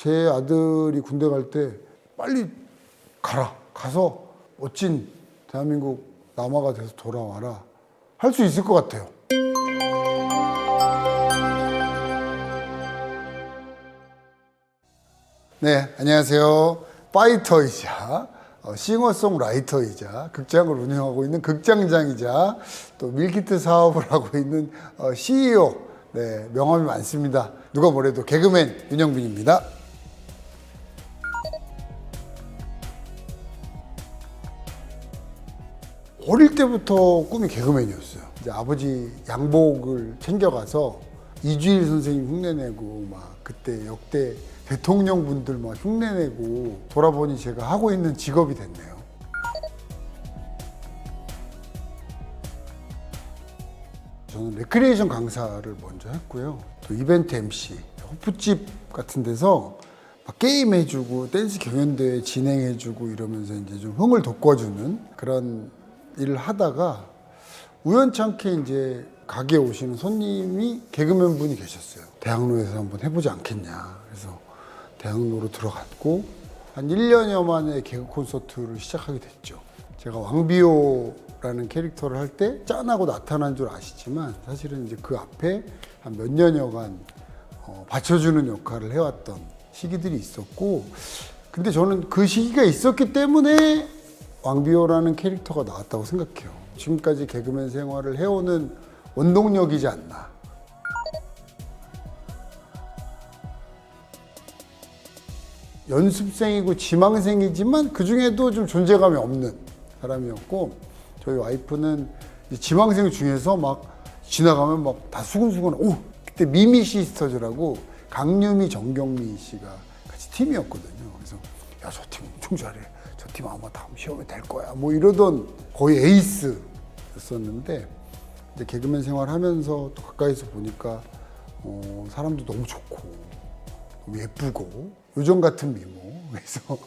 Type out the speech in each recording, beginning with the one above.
제 아들이 군대 갈 때 빨리 가라. 가서 멋진 대한민국 남아가 돼서 돌아와라. 할 수 있을 것 같아요. 네, 안녕하세요. 파이터이자 어, 싱어송라이터이자 극장을 운영하고 있는 극장장이자 또 밀키트 사업을 하고 있는 어, CEO 네, 명함이 많습니다. 누가 뭐래도 개그맨 윤영빈입니다. 어릴 때부터 꿈이 개그맨이었어요. 이제 아버지 양복을 챙겨가서 이주일 선생님 흉내내고 막 그때 역대 대통령 분들 막 흉내내고 돌아보니 제가 하고 있는 직업이 됐네요. 저는 레크리에이션 강사를 먼저 했고요. 또 이벤트 MC, 호프집 같은 데서 막 게임 해주고 댄스 경연대회 진행해주고 이러면서 이제 좀 흥을 돋궈주는 그런 일을 하다가 우연찮게 이제 가게에 오시는 손님이 개그맨 분이 계셨어요. 대학로에서 한번 해보지 않겠냐. 그래서 대학로로 들어갔고 한 1년여 만에 개그 콘서트를 시작하게 됐죠. 제가 왕비호라는 캐릭터를 할 때 짠하고 나타난 줄 아시지만 사실은 이제 그 앞에 한 몇 년여간 어, 받쳐주는 역할을 해왔던 시기들이 있었고 근데 저는 그 시기가 있었기 때문에 왕비호라는 캐릭터가 나왔다고 생각해요. 지금까지 개그맨 생활을 해오는 원동력이지 않나. 연습생이고 지망생이지만 그 중에도 좀 존재감이 없는 사람이었고 저희 와이프는 이 지망생 중에서 막 지나가면 막 다 수근수근 오 그때 미미 시스터즈라고 강유미 정경미 씨가 같이 팀이었거든요. 그래서 야 저 팀 엄청 잘해. 저 팀 아마 다음 시험에 될 거야. 뭐 이러던 거의 에이스였었는데 이제 개그맨 생활하면서 또 가까이서 보니까 어, 사람도 너무 좋고 너무 예쁘고 요정 같은 미모 그래서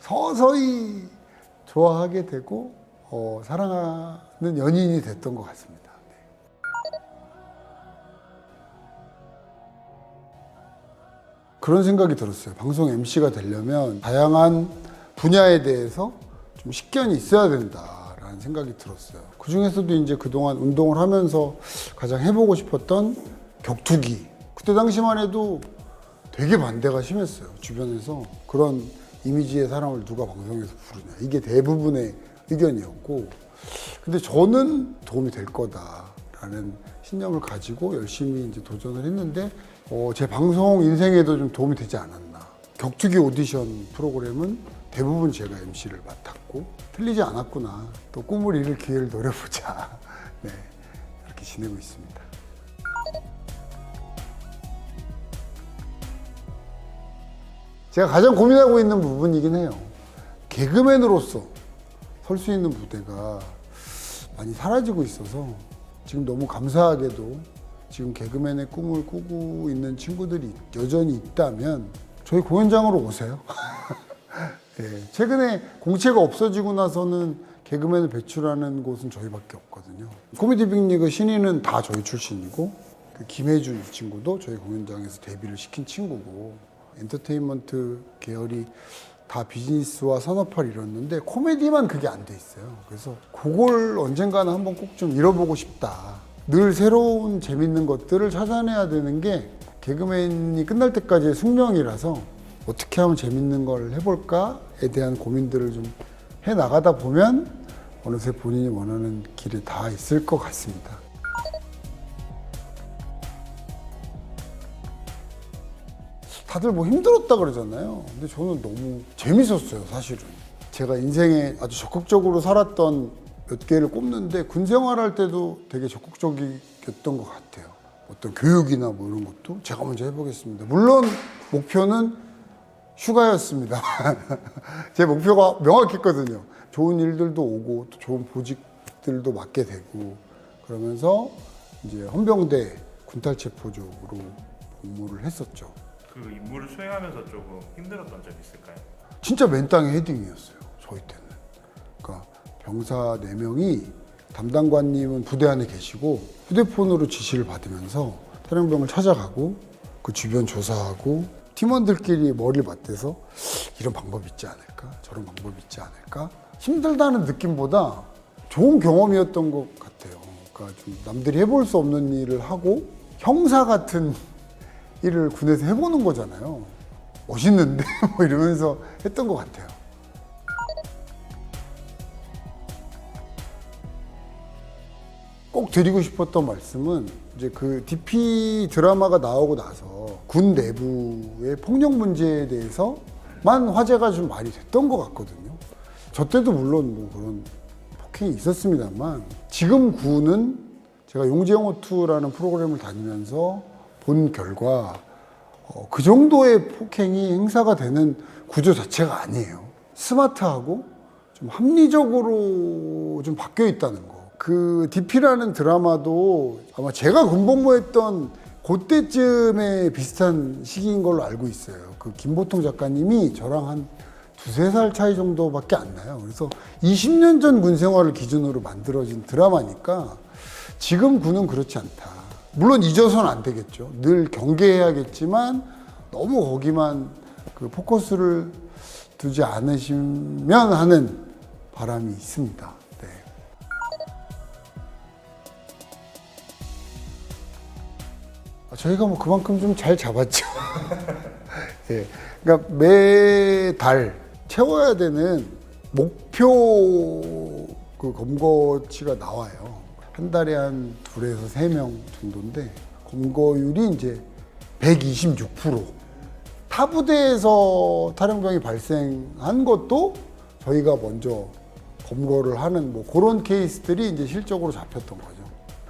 서서히 좋아하게 되고 어, 사랑하는 연인이 됐던 것 같습니다. 네. 그런 생각이 들었어요. 방송 MC가 되려면 다양한 분야에 대해서 좀 식견이 있어야 된다라는 생각이 들었어요. 그 중에서도 이제 그동안 운동을 하면서 가장 해보고 싶었던 격투기. 그때 당시만 해도 되게 반대가 심했어요. 주변에서 그런 이미지의 사람을 누가 방송에서 부르냐. 이게 대부분의 의견이었고. 근데 저는 도움이 될 거다라는 신념을 가지고 열심히 이제 도전을 했는데 어, 제 방송 인생에도 좀 도움이 되지 않았나. 격투기 오디션 프로그램은 대부분 제가 MC를 맡았고 틀리지 않았구나. 또 꿈을 이룰 기회를 노려보자. 네, 이렇게 지내고 있습니다. 제가 가장 고민하고 있는 부분이긴 해요. 개그맨으로서 설 수 있는 무대가 많이 사라지고 있어서 지금 너무 감사하게도 지금 개그맨의 꿈을 꾸고 있는 친구들이 여전히 있다면 저희 공연장으로 오세요. 예, 최근에 공채가 없어지고 나서는 개그맨을 배출하는 곳은 저희밖에 없거든요. 코미디 빅리그 신인은 다 저희 출신이고 그 김혜준 이 친구도 저희 공연장에서 데뷔를 시킨 친구고 엔터테인먼트 계열이 다 비즈니스와 산업화를 이뤘는데 코미디만 그게 안 돼 있어요. 그래서 그걸 언젠가는 한번 꼭 좀 잃어보고 싶다. 늘 새로운 재밌는 것들을 찾아내야 되는 게 개그맨이 끝날 때까지의 숙명이라서 어떻게 하면 재밌는 걸 해볼까에 대한 고민들을 좀 해 나가다 보면 어느새 본인이 원하는 길이 다 있을 것 같습니다. 다들 뭐 힘들었다 그러잖아요. 근데 저는 너무 재밌었어요, 사실은. 제가 인생에 아주 적극적으로 살았던 몇 개를 꼽는데 군 생활할 때도 되게 적극적이었던 것 같아요. 어떤 교육이나 뭐 이런 것도 제가 먼저 해보겠습니다. 물론 목표는 휴가였습니다. 제 목표가 명확했거든요. 좋은 일들도 오고 또 좋은 보직들도 맡게 되고 그러면서 이제 헌병대 군탈체포적으로 복무를 했었죠. 그 임무를 수행하면서 조금 힘들었던 점이 있을까요? 진짜 맨땅에 헤딩이었어요. 저희 때는. 그러니까 병사 4명이 담당관님은 부대 안에 계시고 휴대폰으로 지시를 받으면서 탈영병을 찾아가고 그 주변 조사하고 팀원들끼리 머리를 맞대서 이런 방법이 있지 않을까? 저런 방법이 있지 않을까? 힘들다는 느낌보다 좋은 경험이었던 것 같아요. 그러니까 좀 남들이 해볼 수 없는 일을 하고 형사 같은 일을 군에서 해보는 거잖아요. 멋있는데 뭐 이러면서 했던 것 같아요. 꼭 드리고 싶었던 말씀은 이제 그 DP 드라마가 나오고 나서 군 내부의 폭력 문제에 대해서만 화제가 좀 많이 됐던 것 같거든요. 저 때도 물론 뭐 그런 폭행이 있었습니다만 지금 군은 제가 용재영호2라는 프로그램을 다니면서 본 결과 어, 그 정도의 폭행이 행사가 되는 구조 자체가 아니에요. 스마트하고 좀 합리적으로 좀 바뀌어 있다는 거. 그 DP라는 드라마도 아마 제가 군복무했던 그때쯤에 비슷한 시기인 걸로 알고 있어요. 그 김보통 작가님이 저랑 한 두세 살 차이 정도밖에 안 나요. 그래서 20년 전 군 생활을 기준으로 만들어진 드라마니까 지금 군은 그렇지 않다. 물론 잊어서는 안 되겠죠. 늘 경계해야겠지만 너무 거기만 그 포커스를 두지 않으시면 하는 바람이 있습니다. 저희가 뭐 그만큼 좀 잘 잡았죠. 예. 그러니까 매달 채워야 되는 목표 그 검거치가 나와요. 한 달에 한 둘에서 세 명 정도인데 검거율이 이제 126%. 타 부대에서 탈영병이 발생한 것도 저희가 먼저 검거를 하는 뭐 그런 케이스들이 이제 실적으로 잡혔던 거죠.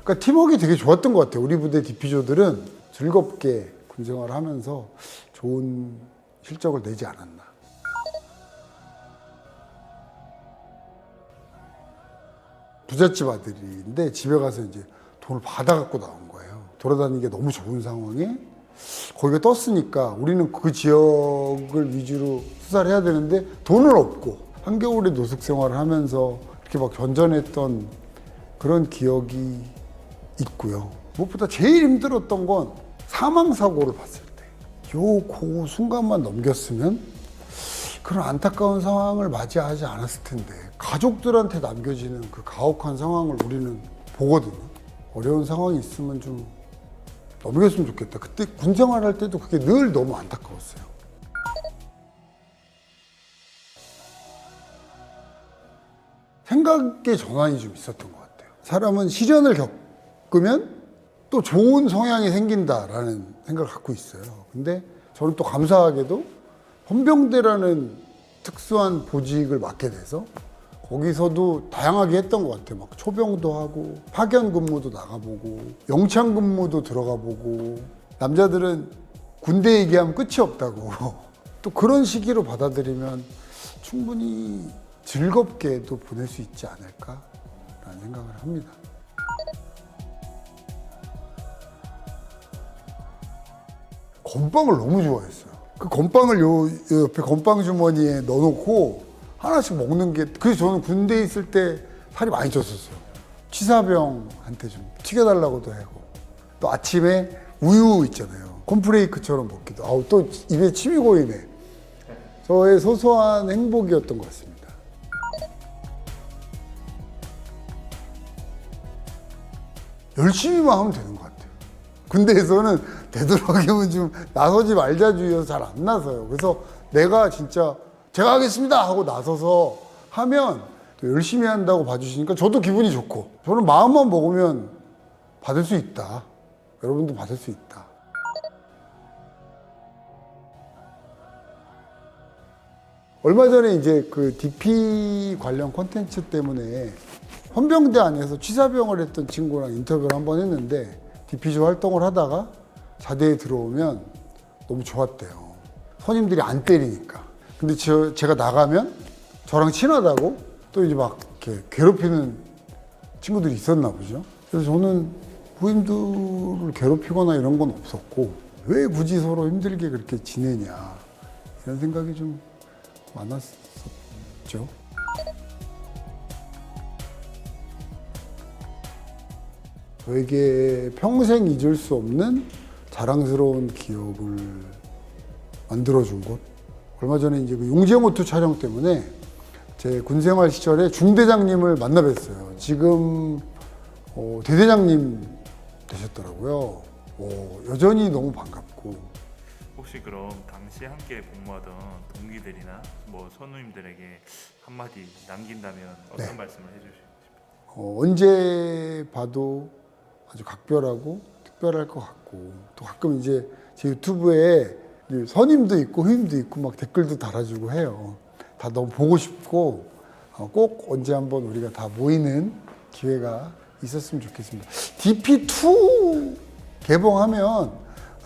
그러니까 팀워크 되게 좋았던 것 같아요. 우리 부대 디피조들은 즐겁게 군 생활을 하면서 좋은 실적을 내지 않았나. 부잣집 아들인데 집에 가서 이제 돈을 받아갖고 나온 거예요. 돌아다니기 너무 좋은 상황에 거기가 떴으니까 우리는 그 지역을 위주로 수사를 해야 되는데 돈은 없고 한겨울에 노숙 생활을 하면서 이렇게 막 견전했던 그런 기억이 있고요. 무엇보다 제일 힘들었던 건 사망 사고를 봤을 때. 요그 순간만 넘겼으면 그런 안타까운 상황을 맞이하지 않았을 텐데 가족들한테 남겨지는 그 가혹한 상황을 우리는 보거든요. 어려운 상황이 있으면 좀 넘겼으면 좋겠다. 그때 군 생활할 때도 그게 늘 너무 안타까웠어요. 생각의 전환이 좀 있었던 것 같아요. 사람은 시련을 겪으면 또 좋은 성향이 생긴다라는 생각을 갖고 있어요. 근데 저는 또 감사하게도 헌병대라는 특수한 보직을 맡게 돼서 거기서도 다양하게 했던 것 같아요. 막 초병도 하고 파견 근무도 나가보고 영창 근무도 들어가보고 남자들은 군대 얘기하면 끝이 없다고 또 그런 시기로 받아들이면 충분히 즐겁게 도 보낼 수 있지 않을까라는 생각을 합니다. 건빵을 너무 좋아했어요. 그 건빵을 요, 요 옆에 건빵 주머니에 넣어놓고 하나씩 먹는 게 그래서 저는 군대에 있을 때 살이 많이 쪘었어요. 취사병한테 좀 튀겨달라고도 하고 또 아침에 우유 있잖아요. 콘프레이크처럼 먹기도 아우 또 입에 침이 고이네. 저의 소소한 행복이었던 것 같습니다. 열심히만 하면 되는 것 같아요. 군대에서는 되도록이면 좀 나서지 말자 주의여서 잘 안 나서요. 그래서 내가 진짜 제가 하겠습니다 하고 나서서 하면 또 열심히 한다고 봐주시니까 저도 기분이 좋고 저는 마음만 먹으면 받을 수 있다. 여러분도 받을 수 있다. 얼마 전에 이제 그 DP 관련 콘텐츠 때문에 헌병대 안에서 취사병을 했던 친구랑 인터뷰를 한 번 했는데 DP조 활동을 하다가 자대에 들어오면 너무 좋았대요. 선임들이 안 때리니까. 근데 저, 제가 나가면 저랑 친하다고 또 이제 막 이렇게 괴롭히는 친구들이 있었나 보죠. 그래서 저는 부임들을 괴롭히거나 이런 건 없었고 왜 굳이 서로 힘들게 그렇게 지내냐 이런 생각이 좀 많았었죠. 저에게 평생 잊을 수 없는 자랑스러운 기억을 만들어준 곳. 얼마 전에 이제 그 용재모투 촬영 때문에 제 군생활 시절에 중대장님을 만나 뵀어요. 지금 어, 대대장님 되셨더라고요. 어, 여전히 너무 반갑고 혹시 그럼 당시 함께 복무하던 동기들이나 뭐 선우님들에게 한마디 남긴다면 어떤 네. 말씀을 해주시고 어, 언제 봐도 아주 각별하고 특별할 것 같고 또 가끔 이제 제 유튜브에 이 선임도 있고 후임도 있고 막 댓글도 달아주고 해요. 다 너무 보고 싶고 어, 꼭 언제 한번 우리가 다 모이는 기회가 있었으면 좋겠습니다. DP2 개봉하면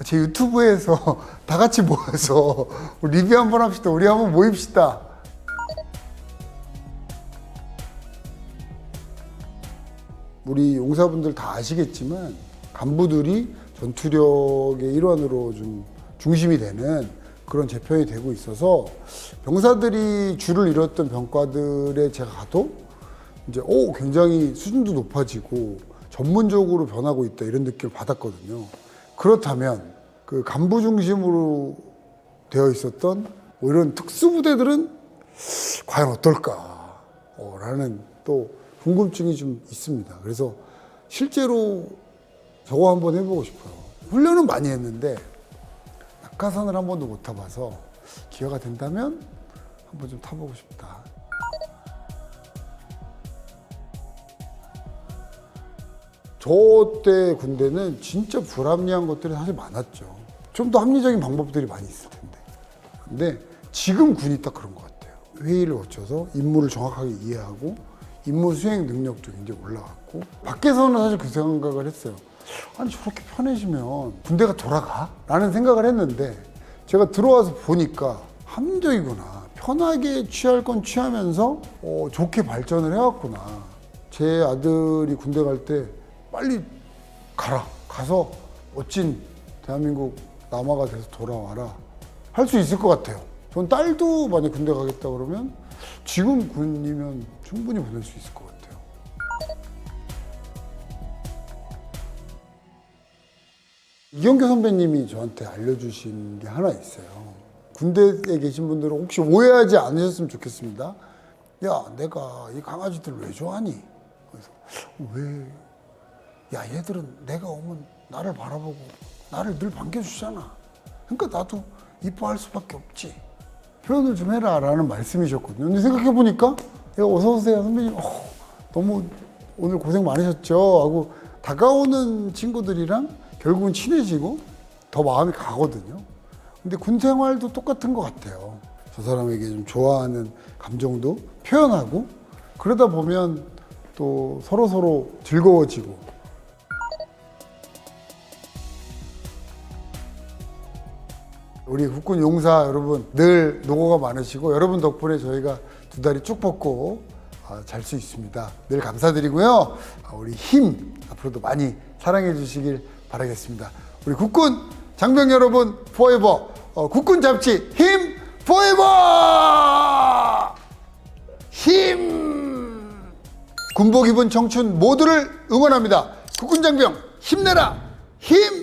제 유튜브에서 다 같이 모여서 리뷰 한번 합시다. 우리 한번 모입시다. 우리 용사분들 다 아시겠지만 간부들이 전투력의 일환으로 좀 중심이 되는 그런 재편이 되고 있어서 병사들이 줄을 잃었던 병과들에 제가 가도 이제 오 굉장히 수준도 높아지고 전문적으로 변하고 있다 이런 느낌을 받았거든요. 그렇다면 그 간부 중심으로 되어 있었던 뭐 이런 특수부대들은 과연 어떨까? 어, 라는 또 궁금증이 좀 있습니다. 그래서 실제로 저거 한번 해보고 싶어요. 훈련은 많이 했는데 낙하산을 한 번도 못 타봐서 기회가 된다면 한번 좀 타보고 싶다. 저 때 군대는 진짜 불합리한 것들이 사실 많았죠. 좀 더 합리적인 방법들이 많이 있을 텐데. 근데 지금 군이 딱 그런 것 같아요. 회의를 거쳐서 임무를 정확하게 이해하고 임무 수행 능력도 굉장히 올라갔고 밖에서는 사실 그 생각을 했어요. 아니 저렇게 편해지면 군대가 돌아가? 라는 생각을 했는데 제가 들어와서 보니까 합리적이구나. 편하게 취할 건 취하면서 어, 좋게 발전을 해왔구나. 제 아들이 군대 갈 때 빨리 가라. 가서 멋진 대한민국 남아가 돼서 돌아와라. 할 수 있을 것 같아요. 전 딸도 만약 군대 가겠다 그러면 지금 군이면 충분히 보낼 수 있을 것 같아요. 이경규 선배님이 저한테 알려주신 게 하나 있어요. 군대에 계신 분들은 혹시 오해하지 않으셨으면 좋겠습니다. 야, 내가 이 강아지들 왜 좋아하니? 그래서 왜? 야, 얘들은 내가 오면 나를 바라보고 나를 늘 반겨주잖아. 그러니까 나도 이뻐할 수밖에 없지. 표현을 좀 해라 라는 말씀이셨거든요. 근데 생각해보니까 내가 어서오세요 선배님 어, 너무 오늘 고생 많으셨죠 하고 다가오는 친구들이랑 결국은 친해지고 더 마음이 가거든요. 근데 군 생활도 똑같은 것 같아요. 저 사람에게 좀 좋아하는 감정도 표현하고 그러다 보면 또 서로 서로 즐거워지고 우리 국군 용사 여러분 늘 노고가 많으시고 여러분 덕분에 저희가 두 다리 쭉 뻗고 아, 잘수 있습니다. 늘 감사드리고요. 아, 우리 힘 앞으로도 많이 사랑해 주시길 바라겠습니다. 우리 국군 장병 여러분 포에버. 어, 국군 잡지 힘 포에버! 힘! 군복 입은 청춘 모두를 응원합니다. 국군 장병 힘내라! 힘